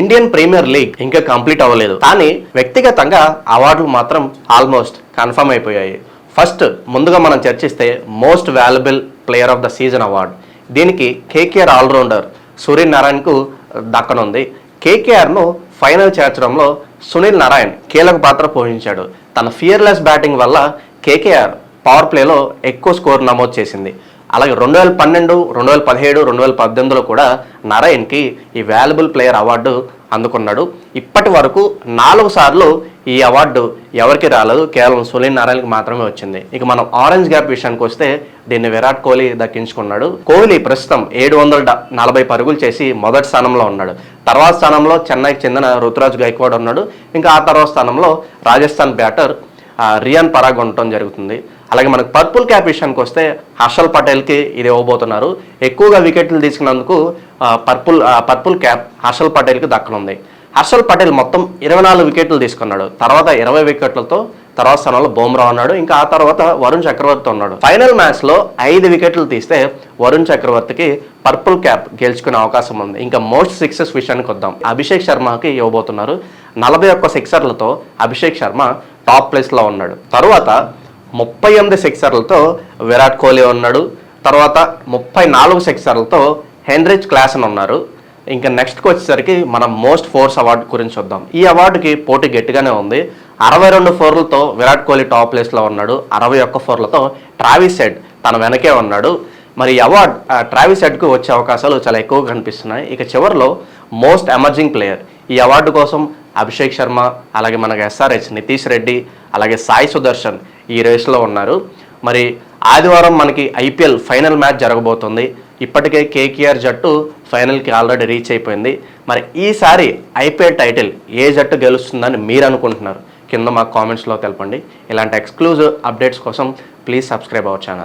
Indian Premier League ఇంకా complete అవ్వలేదు. కానీ వ్యక్తిగతంగా అవార్డులు మాత్రం ఆల్మోస్ట్ కన్ఫర్మ్ అయిపోయాయి. ఫస్ట్ ముందుగా మనం చర్చిస్తే most valuable player of the season award దీనికి కేకేఆర్ ఆల్రౌండర్ సూర్యనారాయణకు దక్కనుంది. కేకేఆర్ను ఫైనల్ చేర్చడంలో సునీల్ నారాయణ్ కీలక పాత్ర పోషించాడు. తన ఫియర్లెస్ బ్యాటింగ్ వల్ల కేకేఆర్ పవర్ ప్లేలో ఎక్కువ స్కోర్ నమోదు చేసింది. అలాగే రెండు వేల పన్నెండు రెండు వేల పదిహేడు రెండు వేల పద్దెనిమిదిలో కూడా నారాయణ్కి ఈ వాల్యుబుల్ ప్లేయర్ అవార్డు అందుకున్నాడు. ఇప్పటి వరకు నాలుగు సార్లు ఈ అవార్డు ఎవరికి రాలేదు కేవలం సునీల్ నారాయణకి మాత్రమే వచ్చింది. ఇక మనం ఆరెంజ్ గ్యాప్ విషయానికి వస్తే దీన్ని విరాట్ కోహ్లీ దక్కించుకున్నాడు. కోహ్లీ ప్రస్తుతం ఏడు వందల నలభై పరుగులు చేసి మొదటి స్థానంలో ఉన్నాడు. తర్వాత స్థానంలో చెన్నైకి చెందిన రుతురాజ్ గైక్వాడ్ ఉన్నాడు. ఇంకా ఆ తర్వాత స్థానంలో రాజస్థాన్ బ్యాటర్ రియాన్ పరాగ్ ఉండటం జరుగుతుంది. అలాగే మనకు పర్పుల్ క్యాప్ విషయానికి వస్తే హర్షల్ పటేల్కి ఇది ఇవ్వబోతున్నారు. ఎక్కువగా వికెట్లు తీసుకున్నందుకు పర్పుల్ పర్పుల్ క్యాప్ హర్షల్ పటేల్కి దక్కనుంది. హర్షల్ పటేల్ మొత్తం ఇరవై నాలుగు వికెట్లు తీసుకున్నాడు. తర్వాత ఇరవై వికెట్లతో తర్వాత స్థానంలో బోమ్రా ఉన్నాడు. ఇంకా ఆ తర్వాత వరుణ్ చక్రవర్తి ఉన్నాడు. ఫైనల్ మ్యాచ్లో ఐదు వికెట్లు తీస్తే వరుణ్ చక్రవర్తికి పర్పుల్ క్యాప్ గెలుచుకునే అవకాశం ఉంది. ఇంకా మోస్ట్ సిక్సెస్ విషయానికి వద్దాం. అభిషేక్ శర్మకి ఇవ్వబోతున్నారు. నలభై ఒక్క సిక్సర్లతో అభిషేక్ శర్మ టాప్ ప్లేస్లో ఉన్నాడు. తరువాత ముప్పై ఎనిమిది సిక్సర్లతో విరాట్ కోహ్లీ ఉన్నాడు. తర్వాత ముప్పై నాలుగు సిక్సర్లతో హెన్రిచ్ క్లాసన్ ఉన్నారు. ఇంకా నెక్స్ట్కి వచ్చేసరికి మనం మోస్ట్ ఫోర్స్ అవార్డు గురించి చూద్దాం. ఈ అవార్డుకి పోటీ గట్టిగానే ఉంది. అరవై రెండు ఫోర్లతో విరాట్ కోహ్లీ టాప్ ప్లేస్లో ఉన్నాడు. అరవై ఒక్క ఫోర్లతో ట్రావిస్ హెడ్ తన వెనకే ఉన్నాడు. మరి అవార్డ్ ఆ, ట్రావిస్ హెడ్కు వచ్చే అవకాశాలు చాలా ఎక్కువగా కనిపిస్తున్నాయి. ఇక చివరిలో మోస్ట్ ఎమర్జింగ్ ప్లేయర్. ఈ అవార్డు కోసం అభిషేక్ శర్మ అలాగే మనకు ఎస్ఆర్హెచ్ నితీష్ రెడ్డి అలాగే సాయి సుదర్శన్ ఈ రేస్లో ఉన్నారు. మరి ఆదివారం మనకి ఐపీఎల్ ఫైనల్ మ్యాచ్ జరగబోతుంది. ఇప్పటికే కేకేఆర్ జట్టు ఫైనల్కి ఆల్రెడీ రీచ్ అయిపోయింది. మరి ఈసారి ఐపీఎల్ టైటిల్ ఏ జట్టు గెలుస్తుందని మీరు అనుకుంటున్నారు? కింద మా కామెంట్స్లో తెలపండి. ఇలాంటి ఎక్స్క్లూజివ్ అప్డేట్స్ కోసం ప్లీజ్ సబ్స్క్రైబ్ అవర్ ఛానల్